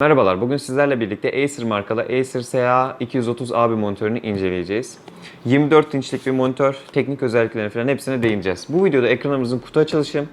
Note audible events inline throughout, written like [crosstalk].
Merhabalar, bugün sizlerle birlikte Acer markalı Acer SA 230 AB monitörünü inceleyeceğiz. 24 inçlik bir monitör, teknik özelliklerine falan hepsine değineceğiz. Bu videoda ekranımızın kutu açılışı,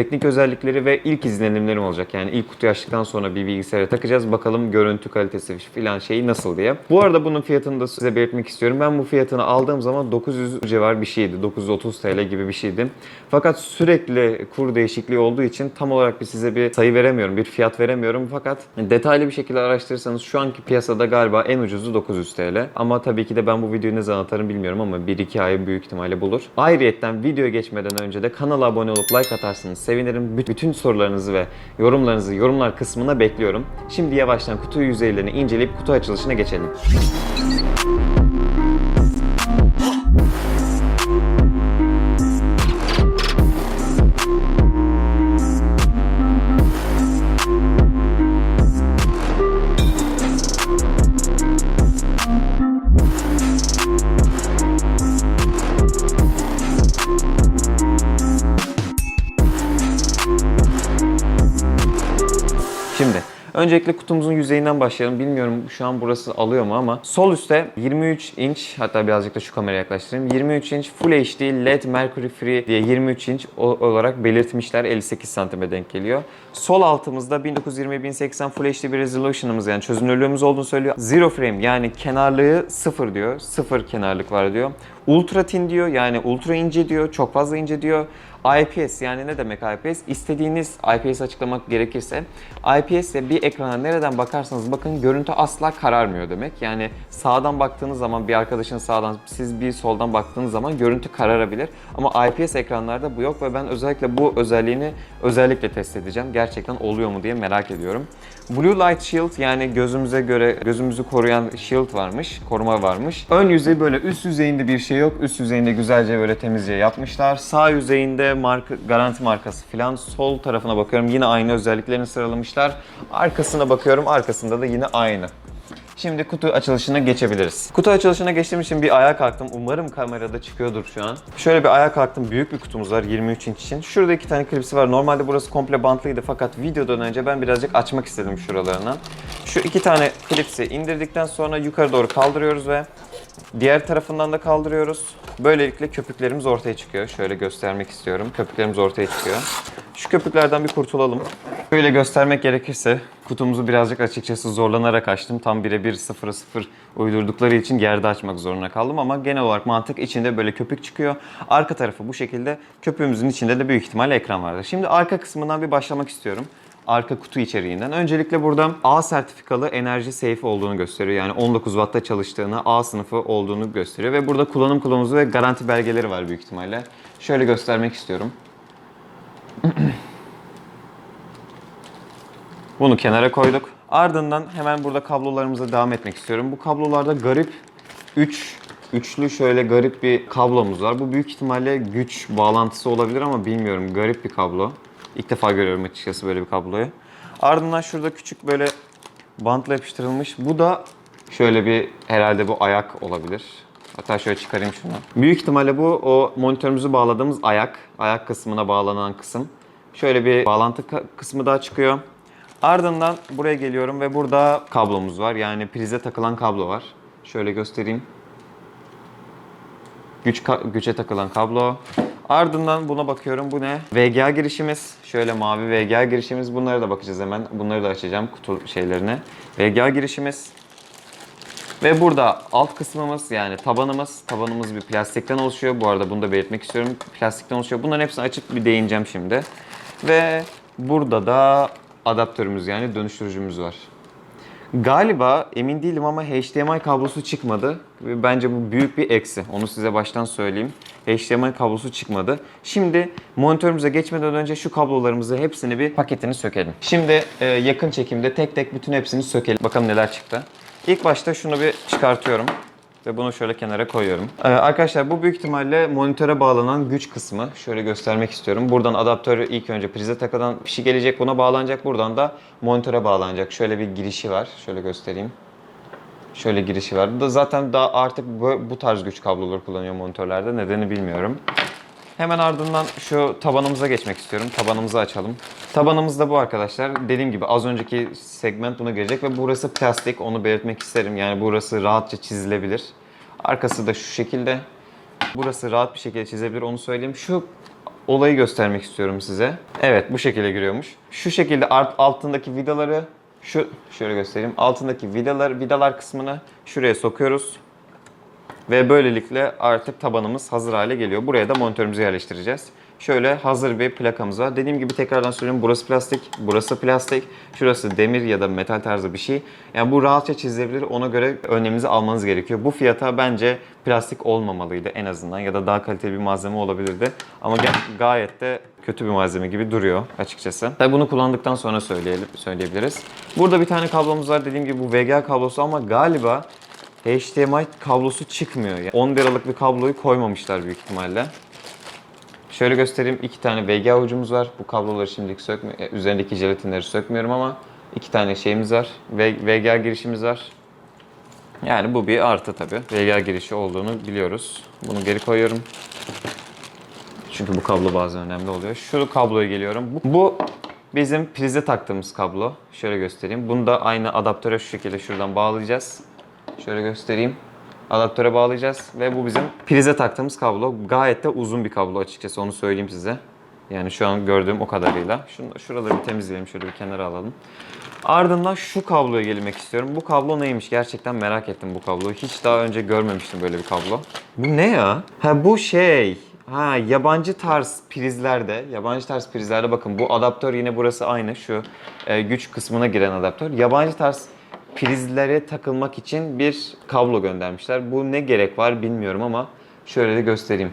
teknik özellikleri ve ilk izlenimlerim olacak. Yani ilk kutuyu açtıktan sonra bir bilgisayara takacağız. Bakalım görüntü kalitesi filan şeyi nasıl diye. Bu arada bunun fiyatını da size belirtmek istiyorum. Ben bu fiyatını aldığım zaman 900 civar bir şeydi. 930 TL gibi bir şeydi. Fakat sürekli kur değişikliği olduğu için tam olarak bir size bir sayı veremiyorum, bir fiyat veremiyorum. Fakat detaylı bir şekilde araştırırsanız şu anki piyasada galiba en ucuzu 900 TL. Ama tabii ki de ben bu videoyu ne zaman atarım bilmiyorum ama 1-2 ay büyük ihtimalle bulur. Ayrıyetten videoya geçmeden önce de kanala abone olup like atarsanız sevinirim. Bü- Bütün sorularınızı ve yorumlarınızı yorumlar kısmına bekliyorum. Şimdi yavaştan kutu yüzeylerini inceleyip kutu açılışına geçelim. Öncelikle kutumuzun yüzeyinden başlayalım. Bilmiyorum şu an burası alıyor mu ama sol üstte 23 inç hatta birazcık da şu kameraya yaklaştırayım. 23 inç Full HD LED Mercury Free diye 23 inç olarak belirtmişler. 58 santime denk geliyor. Sol altımızda 1920-1080 Full HD bir resolution'ımız yani çözünürlüğümüz olduğunu söylüyor. Zero frame yani kenarlığı sıfır diyor. Sıfır kenarlık var diyor. Ultra thin diyor yani ultra ince diyor. Çok fazla ince diyor. IPS yani ne demek IPS? İstediğiniz IPS açıklamak gerekirse IPS ile bir ekrana nereden bakarsanız bakın görüntü asla kararmıyor demek. Yani sağdan baktığınız zaman bir arkadaşın sağdan siz bir soldan baktığınız zaman görüntü kararabilir. Ama IPS ekranlarda bu yok ve ben özellikle bu özelliğini özellikle test edeceğim. Gerçekten oluyor mu diye merak ediyorum. Blue Light Shield yani gözümüze göre gözümüzü koruyan shield varmış, koruma varmış. Ön yüzey böyle üst yüzeyinde bir şey yok. Üst yüzeyinde güzelce böyle temizce yapmışlar. Sağ yüzeyinde marka, garanti markası falan. Sol tarafına bakıyorum yine aynı özelliklerini sıralamışlar. Arkasına bakıyorum arkasında da yine aynı. Şimdi kutu açılışına geçebiliriz. Kutu açılışına geçtiğim için bir ayağa kalktım. Umarım kamerada çıkıyordur şu an. Şöyle bir ayağa kalktım. Büyük bir kutumuz var 23 inç için. Şurada iki tane klipsi var. Normalde burası komple bantlıydı fakat videodan önce ben birazcık açmak istedim şuralarını. Şu iki tane klipsi indirdikten sonra yukarı doğru kaldırıyoruz ve Diğer tarafından da kaldırıyoruz. Böylelikle köpüklerimiz ortaya çıkıyor. Şöyle göstermek istiyorum. Köpüklerimiz ortaya çıkıyor. Şu köpüklerden bir kurtulalım. Böyle göstermek gerekirse kutumuzu birazcık açıkçası zorlanarak açtım. Tam birebir 0'a 0 uydurdukları için yerde açmak zorunda kaldım ama genel olarak mantık içinde böyle köpük çıkıyor. Arka tarafı bu şekilde. Köpüğümüzün içinde de büyük ihtimalle ekran vardır. Şimdi arka kısmından bir başlamak istiyorum arka kutu içeriğinden. Öncelikle burada A sertifikalı enerji safe olduğunu gösteriyor. Yani 19 Watt'ta çalıştığını, A sınıfı olduğunu gösteriyor. Ve burada kullanım kılavuzu ve garanti belgeleri var büyük ihtimalle. Şöyle göstermek istiyorum. [clears throat] Bunu kenara koyduk. Ardından hemen burada kablolarımıza devam etmek istiyorum. Bu kablolarda garip 3 üçlü şöyle garip bir kablomuz var. Bu büyük ihtimalle güç bağlantısı olabilir ama bilmiyorum. Garip bir kablo. İlk defa görüyorum açıkçası böyle bir kabloyu. Ardından şurada küçük böyle bantla yapıştırılmış. Bu da şöyle bir herhalde bu ayak olabilir. Hatta şöyle çıkarayım şunu. Büyük ihtimalle bu o monitörümüzü bağladığımız ayak. Ayak kısmına bağlanan kısım. Şöyle bir bağlantı kısmı daha çıkıyor. Ardından buraya geliyorum ve burada kablomuz var. Yani prize takılan kablo var. Şöyle göstereyim. Güç güce takılan kablo. Ardından buna bakıyorum. Bu ne? VGA girişimiz. Şöyle mavi VGA girişimiz. Bunlara da bakacağız hemen. Bunları da açacağım kutu şeylerine. VGA girişimiz. Ve burada alt kısmımız yani tabanımız. Tabanımız bir plastikten oluşuyor. Bu arada bunu da belirtmek istiyorum. Plastikten oluşuyor. Bunların hepsini açıp bir değineceğim şimdi. Ve burada da adaptörümüz yani dönüştürücümüz var. Galiba emin değilim ama HDMI kablosu çıkmadı. Bence bu büyük bir eksi. Onu size baştan söyleyeyim. HDMI kablosu çıkmadı. Şimdi monitörümüze geçmeden önce şu kablolarımızı hepsini bir paketini sökelim. Şimdi e, yakın çekimde tek tek bütün hepsini sökelim. Bakalım neler çıktı. İlk başta şunu bir çıkartıyorum. Ve bunu şöyle kenara koyuyorum. Ee, arkadaşlar bu büyük ihtimalle monitöre bağlanan güç kısmı. Şöyle göstermek istiyorum. Buradan adaptörü ilk önce prize takılan fişi gelecek buna bağlanacak. Buradan da monitöre bağlanacak. Şöyle bir girişi var. Şöyle göstereyim. Şöyle girişi var. Bu da zaten daha artık bu, bu tarz güç kabloları kullanıyor monitörlerde. Nedeni bilmiyorum. Hemen ardından şu tabanımıza geçmek istiyorum. Tabanımızı açalım. Tabanımız da bu arkadaşlar. Dediğim gibi az önceki segment buna gelecek ve burası plastik. Onu belirtmek isterim. Yani burası rahatça çizilebilir. Arkası da şu şekilde. Burası rahat bir şekilde çizebilir onu söyleyeyim. Şu olayı göstermek istiyorum size. Evet bu şekilde giriyormuş. Şu şekilde art, altındaki vidaları şu şöyle göstereyim. Altındaki vidalar vidalar kısmını şuraya sokuyoruz. Ve böylelikle artık tabanımız hazır hale geliyor. Buraya da monitörümüzü yerleştireceğiz. Şöyle hazır bir plakamız var. Dediğim gibi tekrardan söylüyorum burası plastik, burası plastik, şurası demir ya da metal tarzı bir şey. Yani bu rahatça çizilebilir. Ona göre önleminizi almanız gerekiyor. Bu fiyata bence plastik olmamalıydı en azından ya da daha kaliteli bir malzeme olabilirdi. Ama ga- gayet de kötü bir malzeme gibi duruyor açıkçası. Tabii bunu kullandıktan sonra söyleyelim, söyleyebiliriz. Burada bir tane kablomuz var. Dediğim gibi bu VGA kablosu ama galiba HDMI kablosu çıkmıyor. Yani 10 liralık bir kabloyu koymamışlar büyük ihtimalle. Şöyle göstereyim. iki tane VGA ucumuz var. Bu kabloları şimdilik sökmü e, üzerindeki jelatinleri sökmüyorum ama iki tane şeyimiz var. VGA girişimiz var. Yani bu bir artı tabii. VGA girişi olduğunu biliyoruz. Bunu geri koyuyorum. Çünkü bu kablo bazen önemli oluyor. Şu kabloya geliyorum. Bu, bu bizim prize taktığımız kablo. Şöyle göstereyim. Bunu da aynı adaptöre şu şekilde şuradan bağlayacağız. Şöyle göstereyim. Adaptöre bağlayacağız ve bu bizim prize taktığımız kablo. Gayet de uzun bir kablo açıkçası onu söyleyeyim size. Yani şu an gördüğüm o kadarıyla. Şunu, şuraları bir temizleyelim şöyle bir kenara alalım. Ardından şu kabloya gelmek istiyorum. Bu kablo neymiş? Gerçekten merak ettim bu kabloyu. Hiç daha önce görmemiştim böyle bir kablo. Bu ne ya? Ha bu şey. Ha yabancı tarz prizlerde, yabancı tarz prizlerde bakın bu adaptör yine burası aynı şu e, güç kısmına giren adaptör. Yabancı tarz prizlere takılmak için bir kablo göndermişler. Bu ne gerek var bilmiyorum ama şöyle de göstereyim.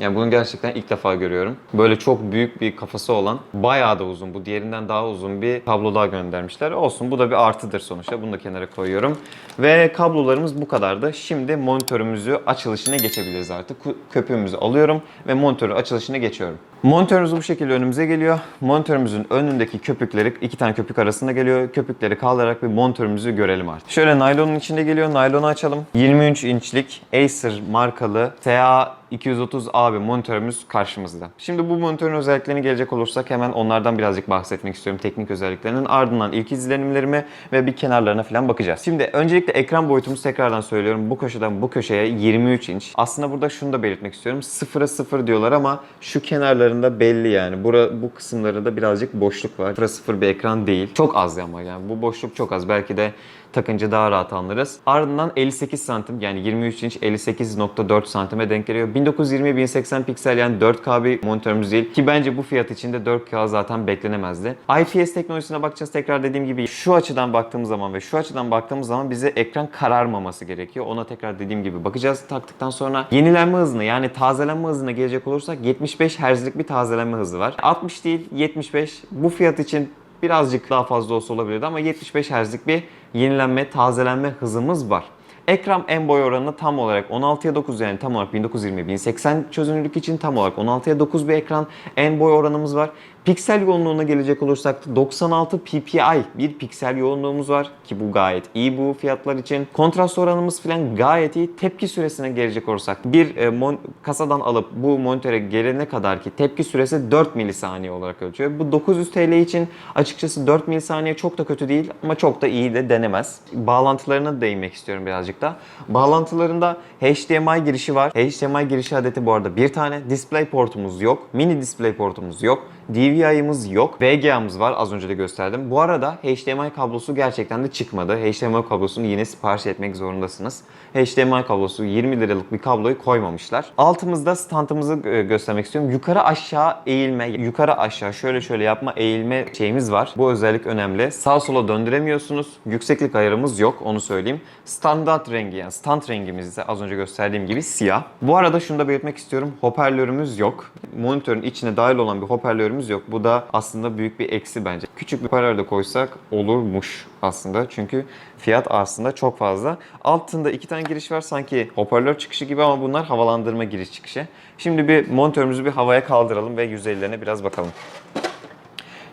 Yani bunu gerçekten ilk defa görüyorum. Böyle çok büyük bir kafası olan, bayağı da uzun, bu diğerinden daha uzun bir kablo daha göndermişler. Olsun bu da bir artıdır sonuçta. Bunu da kenara koyuyorum. Ve kablolarımız bu kadardı. Şimdi monitörümüzü açılışına geçebiliriz artık. Köpüğümüzü alıyorum ve monitörü açılışına geçiyorum. Monitörümüz bu şekilde önümüze geliyor. Monitörümüzün önündeki köpükleri iki tane köpük arasında geliyor. Köpükleri kaldırarak bir monitörümüzü görelim artık. Şöyle naylonun içinde geliyor. Naylonu açalım. 23 inçlik Acer markalı TA 230A bir monitörümüz karşımızda. Şimdi bu monitörün özelliklerine gelecek olursak hemen onlardan birazcık bahsetmek istiyorum. Teknik özelliklerinin ardından ilk izlenimlerime ve bir kenarlarına falan bakacağız. Şimdi öncelikle ekran boyutumuz tekrardan söylüyorum. Bu köşeden bu köşeye 23 inç. Aslında burada şunu da belirtmek istiyorum. 0'a 0 diyorlar ama şu kenarlarında belli yani. Bura, bu kısımlarında birazcık boşluk var. 0'a 0 bir ekran değil. Çok az ama yani. Bu boşluk çok az. Belki de takınca daha rahat anlarız. Ardından 58 santim yani 23 inç 58.4 santime denk geliyor. 1920 1080 piksel yani 4K bir monitörümüz değil ki bence bu fiyat içinde 4K zaten beklenemezdi. IPS teknolojisine bakacağız tekrar dediğim gibi şu açıdan baktığımız zaman ve şu açıdan baktığımız zaman bize ekran kararmaması gerekiyor. Ona tekrar dediğim gibi bakacağız taktıktan sonra yenilenme hızına yani tazelenme hızına gelecek olursak 75 Hz'lik bir tazelenme hızı var. 60 değil 75 bu fiyat için birazcık daha fazla olsa olabilirdi ama 75 Hz'lik bir yenilenme, tazelenme hızımız var. Ekran en boy oranı tam olarak 16'ya 9 yani tam olarak 1920 1080 çözünürlük için tam olarak 16'ya 9 bir ekran en boy oranımız var. Piksel yoğunluğuna gelecek olursak da 96 ppi bir piksel yoğunluğumuz var ki bu gayet iyi bu fiyatlar için. Kontrast oranımız falan gayet iyi. Tepki süresine gelecek olursak bir e, mon- kasadan alıp bu monitöre gelene kadar ki tepki süresi 4 milisaniye olarak ölçüyor. Bu 900 TL için açıkçası 4 milisaniye çok da kötü değil ama çok da iyi de denemez. Bağlantılarına değinmek istiyorum birazcık da. Bağlantılarında HDMI girişi var. HDMI girişi adeti bu arada bir tane. Display portumuz yok. Mini display portumuz yok. DVI'ımız yok. VGA'mız var. Az önce de gösterdim. Bu arada HDMI kablosu gerçekten de çıkmadı. HDMI kablosunu yine sipariş etmek zorundasınız. HDMI kablosu 20 liralık bir kabloyu koymamışlar. Altımızda standımızı e, göstermek istiyorum. Yukarı aşağı eğilme, yukarı aşağı şöyle şöyle yapma eğilme şeyimiz var. Bu özellik önemli. Sağ sola döndüremiyorsunuz. Yükseklik ayarımız yok onu söyleyeyim. Standart rengi yani stand rengimiz ise az önce gösterdiğim gibi siyah. Bu arada şunu da belirtmek istiyorum. Hoparlörümüz yok. Monitörün içine dahil olan bir hoparlörümüz yok. Bu da aslında büyük bir eksi bence. Küçük bir hoparlör de koysak olurmuş aslında. Çünkü fiyat aslında çok fazla. Altında iki tane giriş var sanki hoparlör çıkışı gibi ama bunlar havalandırma giriş çıkışı. Şimdi bir monitörümüzü bir havaya kaldıralım ve yüzeylerine biraz bakalım.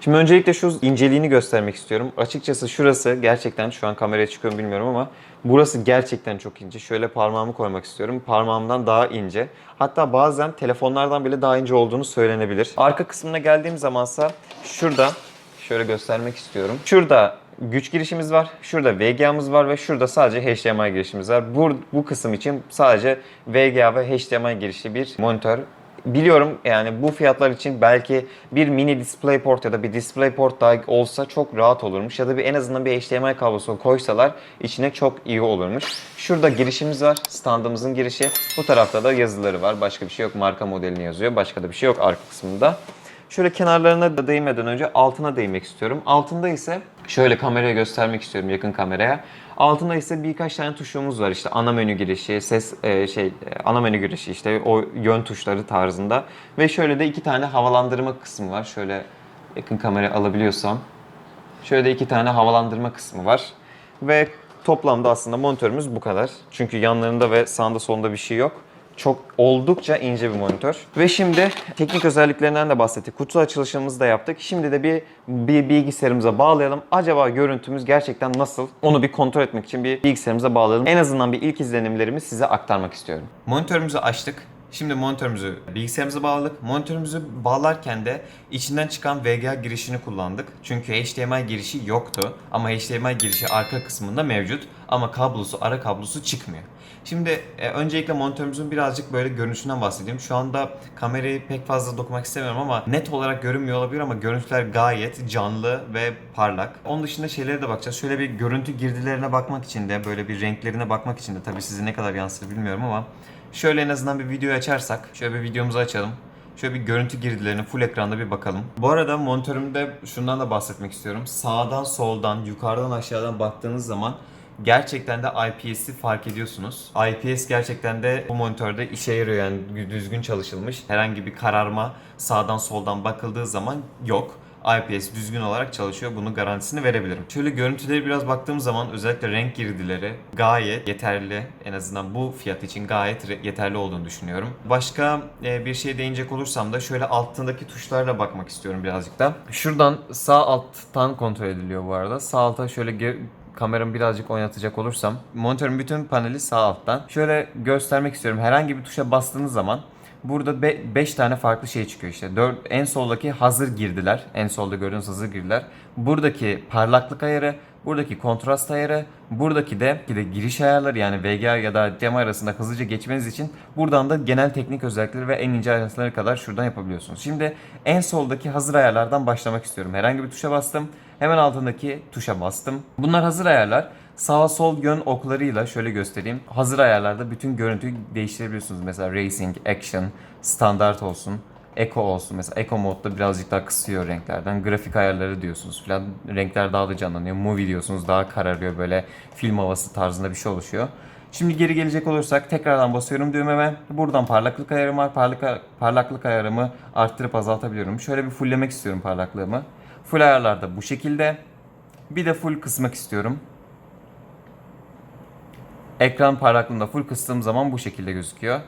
Şimdi öncelikle şu inceliğini göstermek istiyorum. Açıkçası şurası gerçekten şu an kameraya çıkıyorum bilmiyorum ama burası gerçekten çok ince. Şöyle parmağımı koymak istiyorum. Parmağımdan daha ince. Hatta bazen telefonlardan bile daha ince olduğunu söylenebilir. Arka kısmına geldiğim zamansa şurada şöyle göstermek istiyorum. Şurada güç girişimiz var. Şurada VGA'mız var ve şurada sadece HDMI girişimiz var. Bu, bu kısım için sadece VGA ve HDMI girişli bir monitör Biliyorum yani bu fiyatlar için belki bir mini DisplayPort ya da bir DisplayPort daha olsa çok rahat olurmuş. Ya da bir en azından bir HDMI kablosu koysalar içine çok iyi olurmuş. Şurada girişimiz var. Standımızın girişi. Bu tarafta da yazıları var. Başka bir şey yok. Marka modelini yazıyor. Başka da bir şey yok arka kısmında. Şöyle kenarlarına da değmeden önce altına değmek istiyorum. Altında ise şöyle kameraya göstermek istiyorum yakın kameraya. Altında ise birkaç tane tuşumuz var. İşte ana menü girişi, ses e, şey e, ana menü girişi işte o yön tuşları tarzında ve şöyle de iki tane havalandırma kısmı var. Şöyle yakın kamera alabiliyorsam. Şöyle de iki tane havalandırma kısmı var. Ve toplamda aslında monitörümüz bu kadar. Çünkü yanlarında ve sağında solunda bir şey yok. Çok oldukça ince bir monitör. Ve şimdi teknik özelliklerinden de bahsettik. Kutu açılışımızı da yaptık. Şimdi de bir, bir bilgisayarımıza bağlayalım. Acaba görüntümüz gerçekten nasıl? Onu bir kontrol etmek için bir bilgisayarımıza bağlayalım. En azından bir ilk izlenimlerimi size aktarmak istiyorum. Monitörümüzü açtık. Şimdi monitörümüzü bilgisayarımıza bağladık. Monitörümüzü bağlarken de içinden çıkan VGA girişini kullandık. Çünkü HDMI girişi yoktu. Ama HDMI girişi arka kısmında mevcut. Ama kablosu, ara kablosu çıkmıyor. Şimdi e, öncelikle monitörümüzün birazcık böyle görünüşünden bahsedeyim. Şu anda kamerayı pek fazla dokunmak istemiyorum ama net olarak görünmüyor olabilir ama görüntüler gayet canlı ve parlak. Onun dışında şeylere de bakacağız. Şöyle bir görüntü girdilerine bakmak için de böyle bir renklerine bakmak için de tabii sizi ne kadar yansıtır bilmiyorum ama Şöyle en azından bir video açarsak, şöyle bir videomuzu açalım. Şöyle bir görüntü girdilerini full ekranda bir bakalım. Bu arada monitörümde şundan da bahsetmek istiyorum. Sağdan soldan, yukarıdan aşağıdan baktığınız zaman gerçekten de IPS'i fark ediyorsunuz. IPS gerçekten de bu monitörde işe yarıyor yani düzgün çalışılmış. Herhangi bir kararma sağdan soldan bakıldığı zaman yok. IPS düzgün olarak çalışıyor. Bunun garantisini verebilirim. Şöyle görüntüleri biraz baktığım zaman özellikle renk girdileri gayet yeterli. En azından bu fiyat için gayet yeterli olduğunu düşünüyorum. Başka e, bir şey değinecek olursam da şöyle altındaki tuşlarla bakmak istiyorum birazcık da. Şuradan sağ alttan kontrol ediliyor bu arada. Sağ alta şöyle kameramı birazcık oynatacak olursam monitörün bütün paneli sağ alttan. Şöyle göstermek istiyorum. Herhangi bir tuşa bastığınız zaman Burada 5 tane farklı şey çıkıyor işte. 4 en soldaki hazır girdiler. En solda gördüğünüz hazır girdiler. Buradaki parlaklık ayarı, buradaki kontrast ayarı, buradaki de, bir de giriş ayarları yani VGA ya da HDMI arasında hızlıca geçmeniz için buradan da genel teknik özellikleri ve en ince ayrıntılara kadar şuradan yapabiliyorsunuz. Şimdi en soldaki hazır ayarlardan başlamak istiyorum. Herhangi bir tuşa bastım. Hemen altındaki tuşa bastım. Bunlar hazır ayarlar. Sağ sol yön oklarıyla şöyle göstereyim. Hazır ayarlarda bütün görüntüyü değiştirebiliyorsunuz. Mesela Racing, Action, Standart olsun. Eco olsun. Mesela Eco modda birazcık daha kısıyor renklerden. Grafik ayarları diyorsunuz falan. Renkler daha da canlanıyor. Movie diyorsunuz daha kararıyor böyle film havası tarzında bir şey oluşuyor. Şimdi geri gelecek olursak tekrardan basıyorum düğmeme. Buradan parlaklık ayarım var. Parlak, parlaklık ayarımı arttırıp azaltabiliyorum. Şöyle bir fulllemek istiyorum parlaklığımı. Full ayarlarda bu şekilde. Bir de full kısmak istiyorum. Ekran parlaklığında full kıstığım zaman bu şekilde gözüküyor.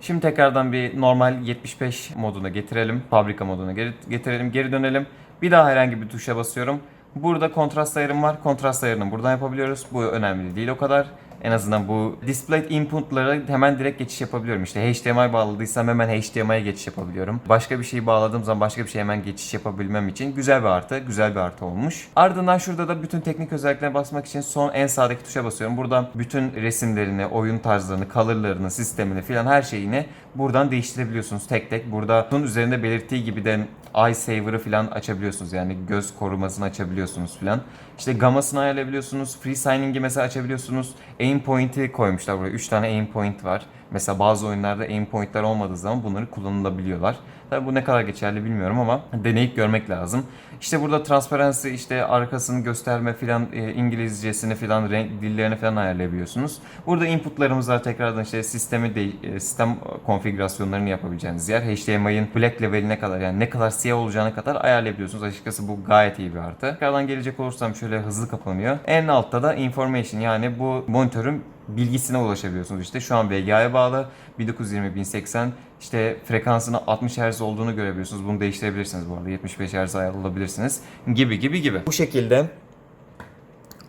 Şimdi tekrardan bir normal 75 moduna getirelim. Fabrika moduna geri, getirelim. Geri dönelim. Bir daha herhangi bir tuşa basıyorum. Burada kontrast ayarım var. Kontrast ayarını buradan yapabiliyoruz. Bu önemli değil o kadar. En azından bu display input'lara hemen direkt geçiş yapabiliyorum. İşte HDMI bağladıysam hemen HDMI'ye geçiş yapabiliyorum. Başka bir şeyi bağladığım zaman başka bir şeye hemen geçiş yapabilmem için güzel bir artı, güzel bir artı olmuş. Ardından şurada da bütün teknik özelliklerine basmak için son en sağdaki tuşa basıyorum. Buradan bütün resimlerini, oyun tarzlarını, color'larını, sistemini filan her şeyini buradan değiştirebiliyorsunuz tek tek. Burada bunun üzerinde belirttiği gibi de eye saver'ı falan açabiliyorsunuz. Yani göz korumasını açabiliyorsunuz falan. İşte gamasını ayarlayabiliyorsunuz. Free signing'i mesela açabiliyorsunuz. Aim point'i koymuşlar buraya. 3 tane aim point var. Mesela bazı oyunlarda aim point'ler olmadığı zaman bunları kullanılabiliyorlar. Tabi bu ne kadar geçerli bilmiyorum ama deneyip görmek lazım. İşte burada transparency, işte arkasını gösterme filan, e, İngilizcesini filan, renk dillerini filan ayarlayabiliyorsunuz. Burada inputlarımız var tekrardan işte sistemi de, e, sistem konfigürasyonlarını yapabileceğiniz yer. HDMI'ın black leveline kadar yani ne kadar siyah olacağına kadar ayarlayabiliyorsunuz. Açıkçası bu gayet iyi bir artı. Tekrardan gelecek olursam şöyle hızlı kapanıyor. En altta da information yani bu monitörün bilgisine ulaşabiliyorsunuz. İşte şu an VGA'ya bağlı 1920-1080 işte frekansının 60 Hz olduğunu görebiliyorsunuz. Bunu değiştirebilirsiniz bu arada. 75 Hz ayarlayabilirsiniz. Gibi gibi gibi. Bu şekilde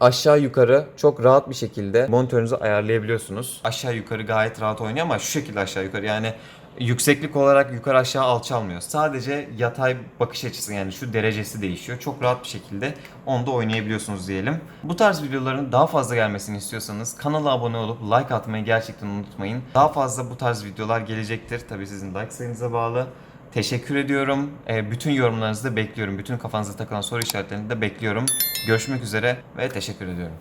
aşağı yukarı çok rahat bir şekilde monitörünüzü ayarlayabiliyorsunuz. Aşağı yukarı gayet rahat oynuyor ama şu şekilde aşağı yukarı yani yükseklik olarak yukarı aşağı alçalmıyor. Sadece yatay bakış açısı yani şu derecesi değişiyor. Çok rahat bir şekilde onda oynayabiliyorsunuz diyelim. Bu tarz videoların daha fazla gelmesini istiyorsanız kanala abone olup like atmayı gerçekten unutmayın. Daha fazla bu tarz videolar gelecektir. Tabii sizin like sayınıza bağlı. Teşekkür ediyorum. Ee, bütün yorumlarınızı da bekliyorum. Bütün kafanıza takılan soru işaretlerini de bekliyorum. Görüşmek üzere ve teşekkür ediyorum.